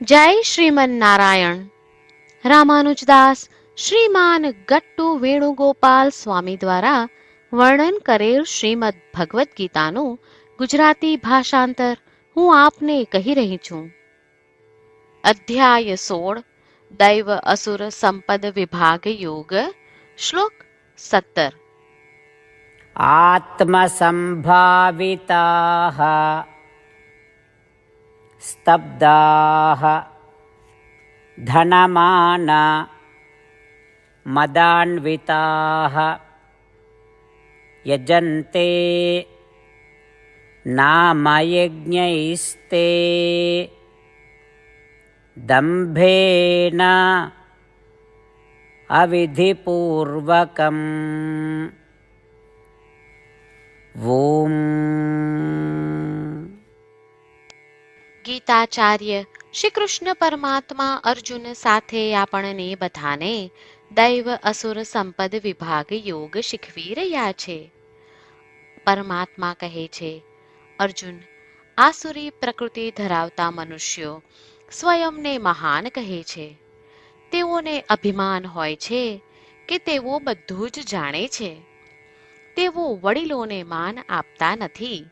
જય શ્રીમન નારાયણ રામાનુજદાસ શ્રીમાન ગટ્ટુ વેણુગોપાલ સ્વામી દ્વારા વર્ણન કરેલ શ્રીમદ ભગવદ્ ગીતાનું ગુજરાતી ભાષાંતર હું આપને કહી રહી છું. અધ્યાય સોળ, દૈવ અસુર સંપદ વિભાગ યોગ, શ્લોક સત્તર. આત્મસંભાવિતા स्तब्धाः धनमान मदान्विताः यजन्ते नामयज्ञैस्ते दम्भेन अविधिपूर्वकम् ॐ ગીતાચાર્ય શ્રી કૃષ્ણ પરમાત્મા અર્જુન સાથે આપણને બધાને દૈવ અસુર સંપદ વિભાગ યોગ શીખવી રહ્યા છે. પરમાત્મા કહે છે, અર્જુન, આસુરી પ્રકૃતિ ધરાવતા મનુષ્યો સ્વયંને મહાન કહે છે. તેઓને અભિમાન હોય છે કે તેઓ બધું જ જાણે છે. તેઓ વડીલોને માન આપતા નથી.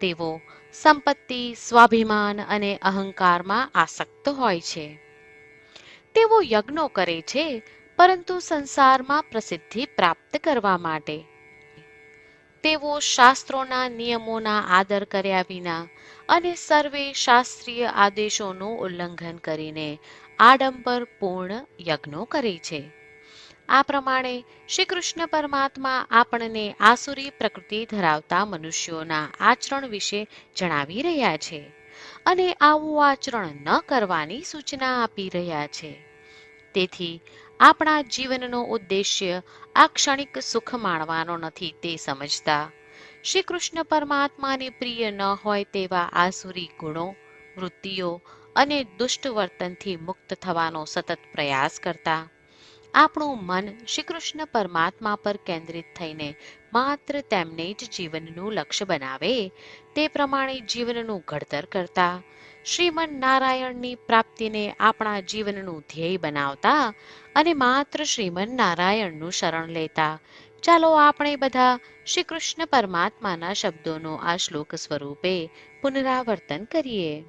તેઓ સંપત્તિ, સ્વાભિમાન અને અહંકારમાં આસક્ત હોય છે. તેઓ યજ્ઞો કરે છે, પરંતુ સંસારમાં પ્રસિદ્ધિ પ્રાપ્ત કરવા માટે. તેઓ શાસ્ત્રોના નિયમોના આદર કર્યા વિના અને સર્વે શાસ્ત્રીય આદેશોનું ઉલ્લંઘન કરીને આડંબરપૂર્ણ યજ્ઞો કરે છે. આ પ્રમાણે શ્રી કૃષ્ણ પરમાત્મા આપણને આસુરી પ્રકૃતિ ધરાવતા મનુષ્યોના આચરણ વિશે જણાવી રહ્યા છે અને આવું આચરણ ન કરવાની સૂચના આપી રહ્યા છે. તેથી આપણા જીવનનો ઉદ્દેશ્ય આ ક્ષણિક સુખ માણવાનો નથી તે સમજતા શ્રી કૃષ્ણ પરમાત્માને પ્રિય ન હોય તેવા આસુરી ગુણો, વૃત્તિઓ અને દુષ્ટ વર્તનથી મુક્ત થવાનો સતત પ્રયાસ કરતા આપણું મન શ્રી કૃષ્ણ પરમાત્મા પર કેન્દ્રિત થઈને માત્ર તેમને જ જીવનનું લક્ષ્ય બનાવે, તે પ્રમાણે જીવનનું ઘડતર કરતા, શ્રીમન નારાયણની પ્રાપ્તિને આપણા જીવનનું ધ્યેય બનાવતા અને માત્ર શ્રીમન નારાયણનું શરણ લેતા, ચાલો આપણે બધા શ્રી કૃષ્ણ પરમાત્માના શબ્દોનો આ શ્લોક સ્વરૂપે પુનરાવર્તન કરીએ.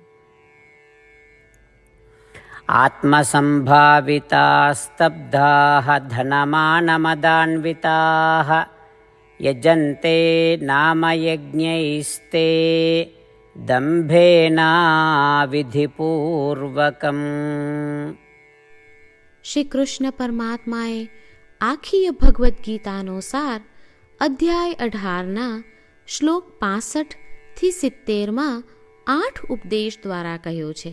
आत्मसम्भाविताः स्तब्धाः धनमानमदान्विताः यजन्ते नामयज्ञैस्ते दम्भेनाविधिपूर्वकम् શ્રી કૃષ્ણ પરમાત્માએ આખી ભગવદ્ ગીતાનો સાર અધ્યાય અઢારના શ્લોક પાસઠ થી સિત્તેરમાં આઠ ઉપદેશ દ્વારા કહ્યો છે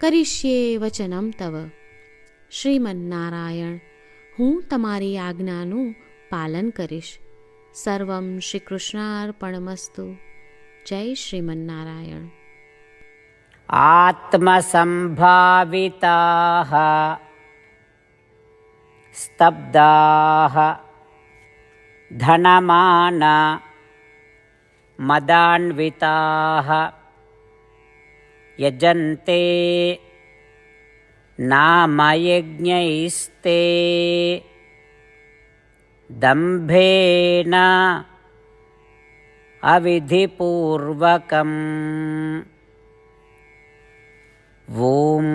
કરીશ્યે વચનમ તવ શ્રીમન્નારાયણ હું તમારી આજ્ઞાનું પાલન કરીશ સર્વમ શ્રી કૃષ્ણાર્પણમસ્તુ જય શ્રીમન્નારાયણ आत्मसम्भाविताः स्तब्धाः धनमान मदान्विताः यजन्ते नामयज्ञैस्ते दम्भेन अविधिपूर्वकम् ॐ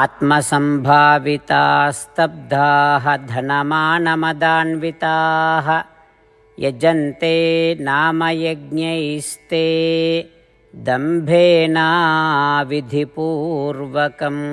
आत्मसम्भावितास्तब्धाः धनमानमदान्विताः यजन्ते नामयज्ञैस्ते दम्भेनाविधिपूर्वकम्